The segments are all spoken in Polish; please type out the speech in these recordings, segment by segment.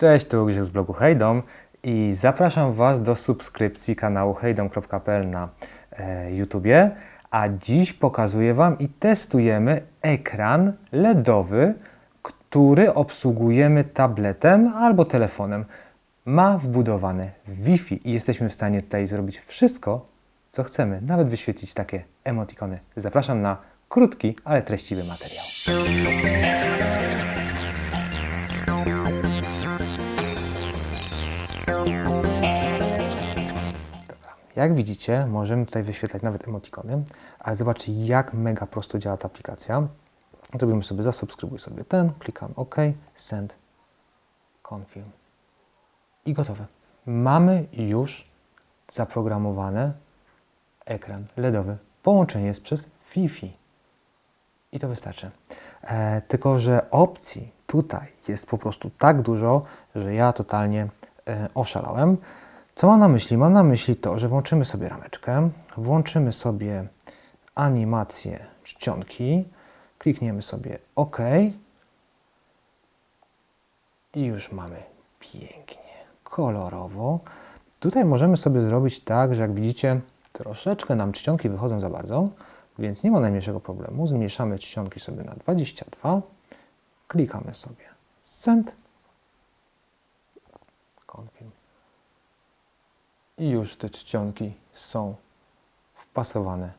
Cześć, tu Grzech z blogu Hejdom i zapraszam Was do subskrypcji kanału hejdom.pl na e, YouTubie. A dziś pokazuję Wam i testujemy ekran LEDowy, który obsługujemy tabletem albo telefonem. Ma wbudowane Wi-Fi i jesteśmy w stanie tutaj zrobić wszystko, co chcemy, nawet wyświetlić takie emotikony. Zapraszam na krótki, ale treściwy materiał. Jak widzicie, możemy tutaj wyświetlać nawet emotikony, ale zobaczcie, jak mega prosto działa ta aplikacja. Zrobimy sobie, zasubskrybuj sobie ten, klikam OK, Send, Confirm i gotowe. Mamy już zaprogramowane ekran LEDowy. Połączenie jest przez Wi-Fi. I to wystarczy. E, tylko, że opcji tutaj jest po prostu tak dużo, że ja totalnie e, oszalałem. Co mam na myśli? Mam na myśli to, że włączymy sobie rameczkę, włączymy sobie animację czcionki, klikniemy sobie OK i już mamy pięknie, kolorowo. Tutaj możemy sobie zrobić tak, że jak widzicie, troszeczkę nam czcionki wychodzą za bardzo, więc nie ma najmniejszego problemu. Zmniejszamy czcionki sobie na 22, klikamy sobie Send, Confirm i już te czcionki są wpasowane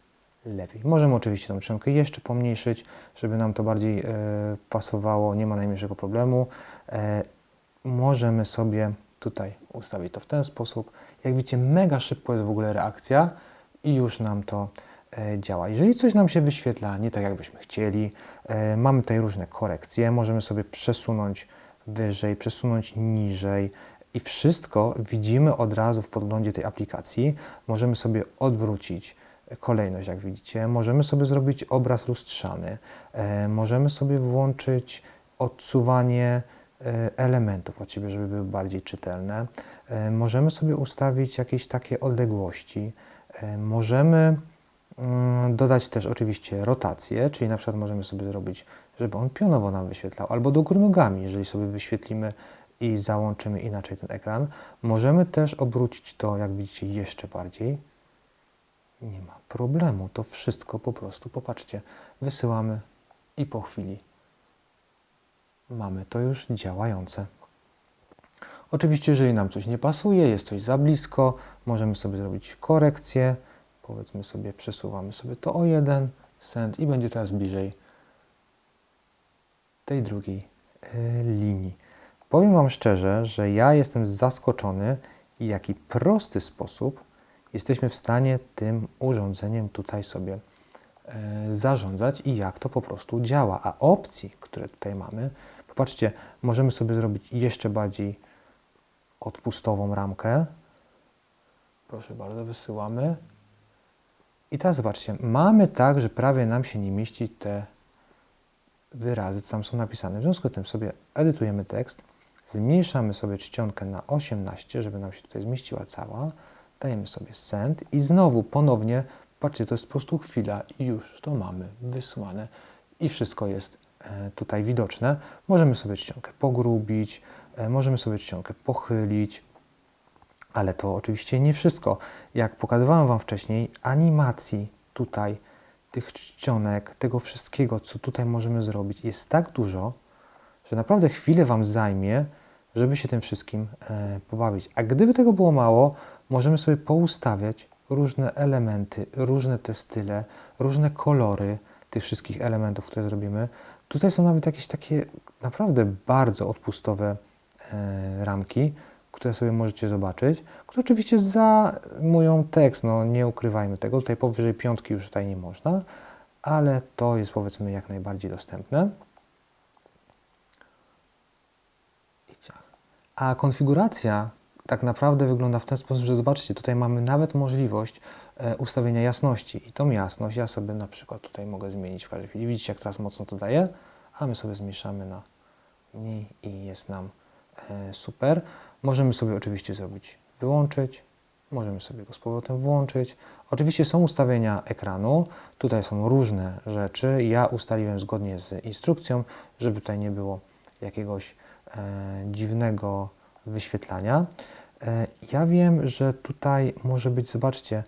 lepiej. Możemy oczywiście tą czcionkę jeszcze pomniejszyć, żeby nam to bardziej e, pasowało, nie ma najmniejszego problemu. E, możemy sobie tutaj ustawić to w ten sposób. Jak widzicie, mega szybko jest w ogóle reakcja i już nam to e, działa. Jeżeli coś nam się wyświetla nie tak, jakbyśmy chcieli, e, mamy tutaj różne korekcje, możemy sobie przesunąć wyżej, przesunąć niżej, i wszystko widzimy od razu w podglądzie tej aplikacji. Możemy sobie odwrócić kolejność, jak widzicie. Możemy sobie zrobić obraz lustrzany. E, możemy sobie włączyć odsuwanie e, elementów od siebie, żeby były bardziej czytelne. E, możemy sobie ustawić jakieś takie odległości. E, możemy mm, dodać też oczywiście rotację, czyli na przykład możemy sobie zrobić, żeby on pionowo nam wyświetlał, albo do góry nogami, jeżeli sobie wyświetlimy i załączymy inaczej ten ekran. Możemy też obrócić to, jak widzicie, jeszcze bardziej. Nie ma problemu. To wszystko po prostu, popatrzcie, wysyłamy i po chwili mamy to już działające. Oczywiście, jeżeli nam coś nie pasuje, jest coś za blisko, możemy sobie zrobić korekcję. Powiedzmy sobie, przesuwamy sobie to o jeden cent i będzie teraz bliżej tej drugiej y, linii. Powiem Wam szczerze, że ja jestem zaskoczony, w jaki prosty sposób jesteśmy w stanie tym urządzeniem tutaj sobie e, zarządzać i jak to po prostu działa. A opcji, które tutaj mamy, popatrzcie, możemy sobie zrobić jeszcze bardziej odpustową ramkę. Proszę bardzo, wysyłamy. I teraz zobaczcie, mamy tak, że prawie nam się nie mieści te wyrazy, co tam są napisane. W związku z tym sobie edytujemy tekst Zmniejszamy sobie czcionkę na 18, żeby nam się tutaj zmieściła cała. Dajemy sobie send i znowu ponownie, patrzcie, to jest po prostu chwila i już to mamy wysłane i wszystko jest e, tutaj widoczne. Możemy sobie czcionkę pogrubić, e, możemy sobie czcionkę pochylić, ale to oczywiście nie wszystko. Jak pokazywałem Wam wcześniej, animacji tutaj, tych czcionek, tego wszystkiego, co tutaj możemy zrobić, jest tak dużo, że naprawdę chwilę Wam zajmie, żeby się tym wszystkim e, pobawić. A gdyby tego było mało, możemy sobie poustawiać różne elementy, różne te style, różne kolory tych wszystkich elementów, które zrobimy. Tutaj są nawet jakieś takie naprawdę bardzo odpustowe e, ramki, które sobie możecie zobaczyć, które oczywiście zajmują tekst, no nie ukrywajmy tego, tutaj powyżej piątki już tutaj nie można, ale to jest powiedzmy jak najbardziej dostępne. A konfiguracja tak naprawdę wygląda w ten sposób, że zobaczcie, tutaj mamy nawet możliwość e, ustawienia jasności i tą jasność ja sobie na przykład tutaj mogę zmienić w każdej chwili. Widzicie, jak teraz mocno to daje, a my sobie zmniejszamy na mniej i jest nam e, super. Możemy sobie oczywiście zrobić wyłączyć, możemy sobie go z powrotem włączyć. Oczywiście są ustawienia ekranu, tutaj są różne rzeczy. Ja ustaliłem zgodnie z instrukcją, żeby tutaj nie było jakiegoś dziwnego wyświetlania. E, ja wiem, że tutaj może być, zobaczcie,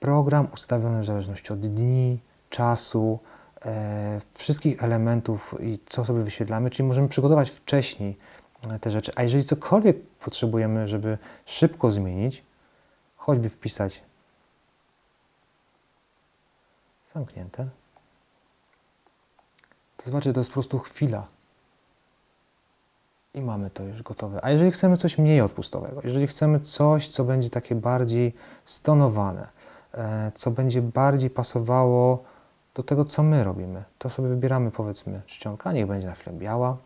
program ustawiony w zależności od dni, czasu, e, wszystkich elementów i co sobie wyświetlamy, czyli możemy przygotować wcześniej e, te rzeczy. A jeżeli cokolwiek potrzebujemy, żeby szybko zmienić, choćby wpisać zamknięte, to zobaczcie, to jest po prostu chwila. I mamy to już gotowe. A jeżeli chcemy coś mniej odpustowego, jeżeli chcemy coś, co będzie takie bardziej stonowane, e, co będzie bardziej pasowało do tego, co my robimy, to sobie wybieramy powiedzmy czcionka, niech będzie na chwilę biała.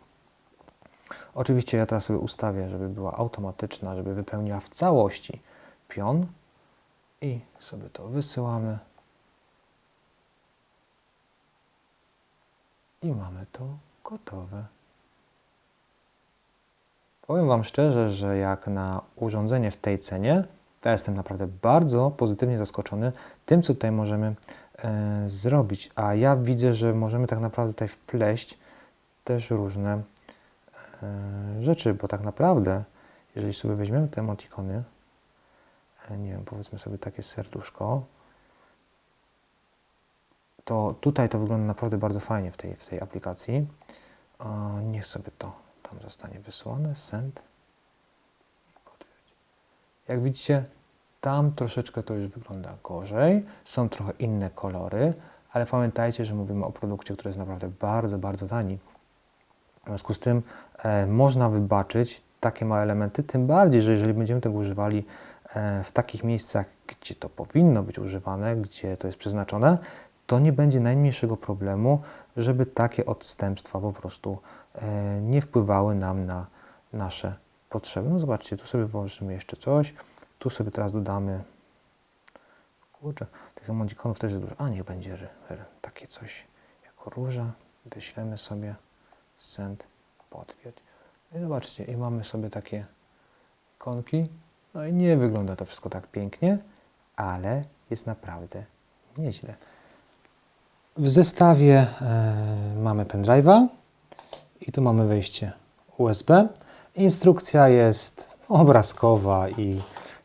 Oczywiście ja teraz sobie ustawię, żeby była automatyczna, żeby wypełniła w całości pion i sobie to wysyłamy. I mamy to gotowe. Powiem Wam szczerze, że jak na urządzenie w tej cenie, to ja jestem naprawdę bardzo pozytywnie zaskoczony tym, co tutaj możemy e, zrobić. A ja widzę, że możemy tak naprawdę tutaj wpleść też różne e, rzeczy, bo tak naprawdę, jeżeli sobie weźmiemy te emotikony, e, nie wiem, powiedzmy sobie takie serduszko, to tutaj to wygląda naprawdę bardzo fajnie w tej, w tej aplikacji. E, niech sobie to tam zostanie wysłane, send. Jak widzicie, tam troszeczkę to już wygląda gorzej, są trochę inne kolory, ale pamiętajcie, że mówimy o produkcie, który jest naprawdę bardzo, bardzo tani. W związku z tym e, można wybaczyć takie małe elementy, tym bardziej, że jeżeli będziemy tego używali e, w takich miejscach, gdzie to powinno być używane, gdzie to jest przeznaczone, to nie będzie najmniejszego problemu, żeby takie odstępstwa po prostu nie wpływały nam na nasze potrzeby. No zobaczcie, tu sobie włożymy jeszcze coś, tu sobie teraz dodamy, kurczę, tych emotikonów też jest dużo, a niech będzie ry- ry- takie coś jako róża, wyślemy sobie send, potwierdź. I zobaczcie, i mamy sobie takie ikonki, no i nie wygląda to wszystko tak pięknie, ale jest naprawdę nieźle. W zestawie e, mamy pendrive'a i tu mamy wejście USB. Instrukcja jest obrazkowa i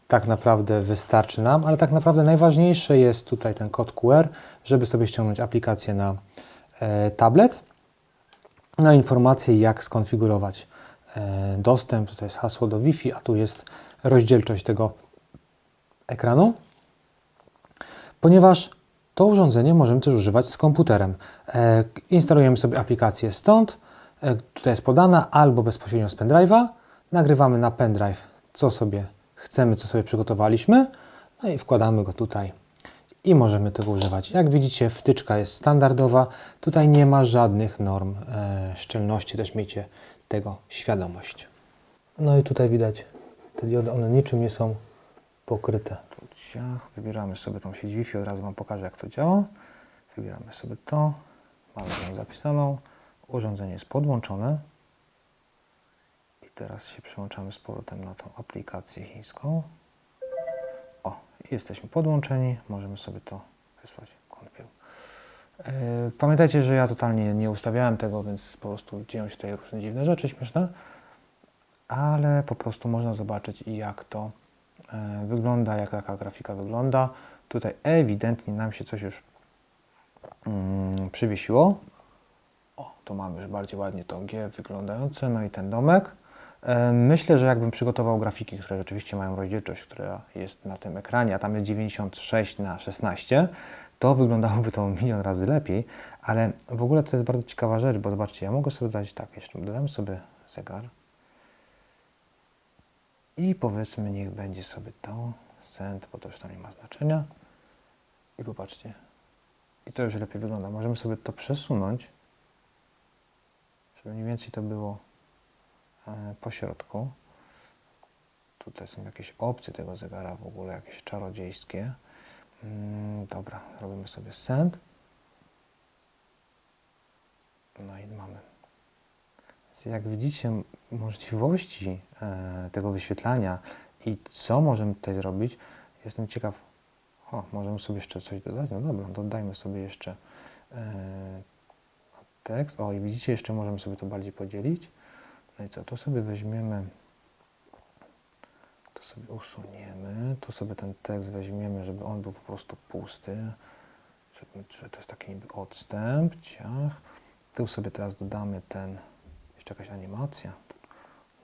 tak naprawdę wystarczy nam, ale tak naprawdę najważniejsze jest tutaj ten kod QR, żeby sobie ściągnąć aplikację na e, tablet. Na informację, jak skonfigurować e, dostęp. Tutaj jest hasło do Wi-Fi, a tu jest rozdzielczość tego ekranu ponieważ to urządzenie możemy też używać z komputerem. E, instalujemy sobie aplikację stąd, tutaj jest podana, albo bezpośrednio z pendrive'a. Nagrywamy na pendrive, co sobie chcemy, co sobie przygotowaliśmy, no i wkładamy go tutaj i możemy tego używać. Jak widzicie, wtyczka jest standardowa, tutaj nie ma żadnych norm e, szczelności, też miejcie tego świadomość. No i tutaj widać, te diody, one niczym nie są pokryte. Wybieramy sobie tą sieć Wi-Fi, od razu Wam pokażę jak to działa. Wybieramy sobie to, mamy ją zapisaną, urządzenie jest podłączone i teraz się przełączamy z powrotem na tą aplikację chińską. O, jesteśmy podłączeni, możemy sobie to wysłać konfig. Yy, Pamiętajcie, że ja totalnie nie ustawiałem tego, więc po prostu dzieją się tutaj różne dziwne rzeczy śmieszne, ale po prostu można zobaczyć jak to e, wygląda, jak taka grafika wygląda. Tutaj ewidentnie nam się coś już mm, przywiesiło. O, to mamy już bardziej ładnie to G wyglądające, no i ten domek. E, Myślę, że jakbym przygotował grafiki, które rzeczywiście mają rozdzielczość, która jest na tym ekranie, a tam jest 96 na 16, to wyglądałoby to milion razy lepiej, ale w ogóle to jest bardzo ciekawa rzecz, bo zobaczcie, ja mogę sobie dać tak, jeszcze dodam sobie zegar. I powiedzmy, niech będzie sobie to, send, bo to już tam nie ma znaczenia. I popatrzcie, i to już lepiej wygląda. Możemy sobie to przesunąć, żeby mniej więcej to było e, po środku. Tutaj są jakieś opcje tego zegara w ogóle, jakieś czarodziejskie. Mm, dobra, robimy sobie send. No i mamy. Jak widzicie, możliwości e, tego wyświetlania i co możemy tutaj zrobić, jestem ciekaw. O, możemy sobie jeszcze coś dodać. No dobra, dodajmy sobie jeszcze e, tekst. O, i widzicie, jeszcze możemy sobie to bardziej podzielić. No i co, tu sobie weźmiemy, to sobie usuniemy, tu sobie ten tekst weźmiemy, żeby on był po prostu pusty, żeby, że to jest taki niby odstęp, ciach. Tu sobie teraz dodamy ten, jeszcze jakaś animacja.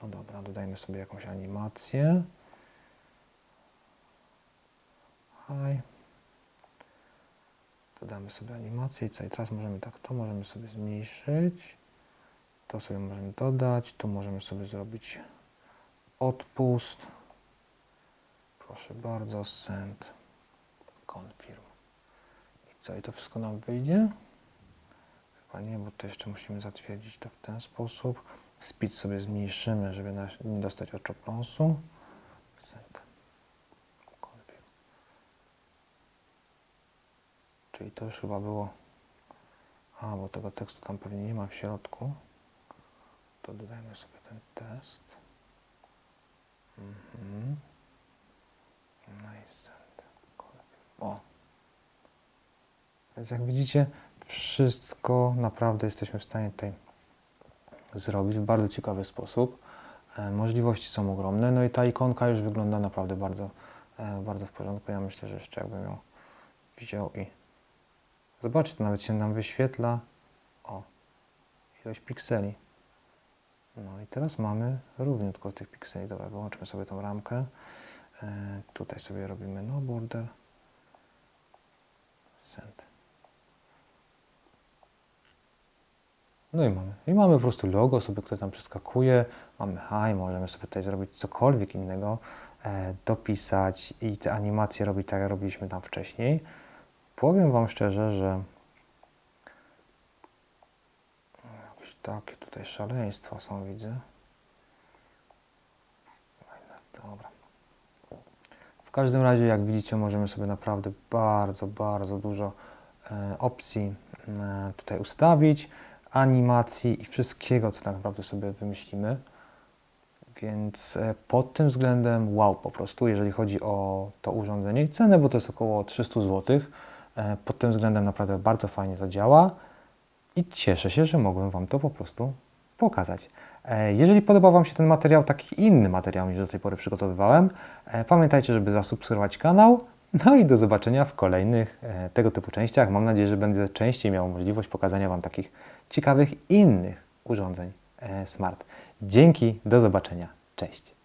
No dobra, dodajmy sobie jakąś animację. Hi. Dodamy sobie animację i co? I teraz możemy tak, to możemy sobie zmniejszyć. To sobie możemy dodać. Tu możemy sobie zrobić odpust. Proszę bardzo, send, confirm. I co? I to wszystko nam wyjdzie? Chyba nie, bo to jeszcze musimy zatwierdzić to w ten sposób. Speed sobie zmniejszymy, żeby nie dostać oczopląsu. Send. Confirm. Czyli to już chyba było. A, bo tego tekstu tam pewnie nie ma w środku. To dodajmy sobie ten test. Mhm. No send. Confirm. O. Więc jak widzicie, wszystko naprawdę jesteśmy w stanie tutaj zrobić w bardzo ciekawy sposób. E, możliwości są ogromne, no i ta ikonka już wygląda naprawdę bardzo, e, bardzo w porządku. Ja myślę, że jeszcze jakbym ją wziął i zobaczcie, to nawet się nam wyświetla o ilość pikseli. No i teraz mamy równiutko tych pikseli. Dobra, wyłączmy sobie tą ramkę. E, tutaj sobie robimy no border. Send. No i mamy. I mamy po prostu logo sobie, które tam przeskakuje. Mamy hi, możemy sobie tutaj zrobić cokolwiek innego, e, dopisać i te animacje robić tak, jak robiliśmy tam wcześniej. Powiem Wam szczerze, że jakieś takie tutaj szaleństwa są, widzę. Dobra. W każdym razie, jak widzicie, możemy sobie naprawdę bardzo, bardzo dużo e, opcji e, tutaj ustawić, animacji i wszystkiego, co tak naprawdę sobie wymyślimy. Więc e, pod tym względem wow po prostu, jeżeli chodzi o to urządzenie i cenę, bo to jest około 300 zł. E, pod tym względem naprawdę bardzo fajnie to działa i cieszę się, że mogłem Wam to po prostu pokazać. E, Jeżeli podobał Wam się ten materiał, taki inny materiał niż do tej pory przygotowywałem, e, pamiętajcie, żeby zasubskrybować kanał. No i do zobaczenia w kolejnych tego typu częściach. Mam nadzieję, że będę częściej miał możliwość pokazania Wam takich ciekawych innych urządzeń smart. Dzięki, do zobaczenia. Cześć.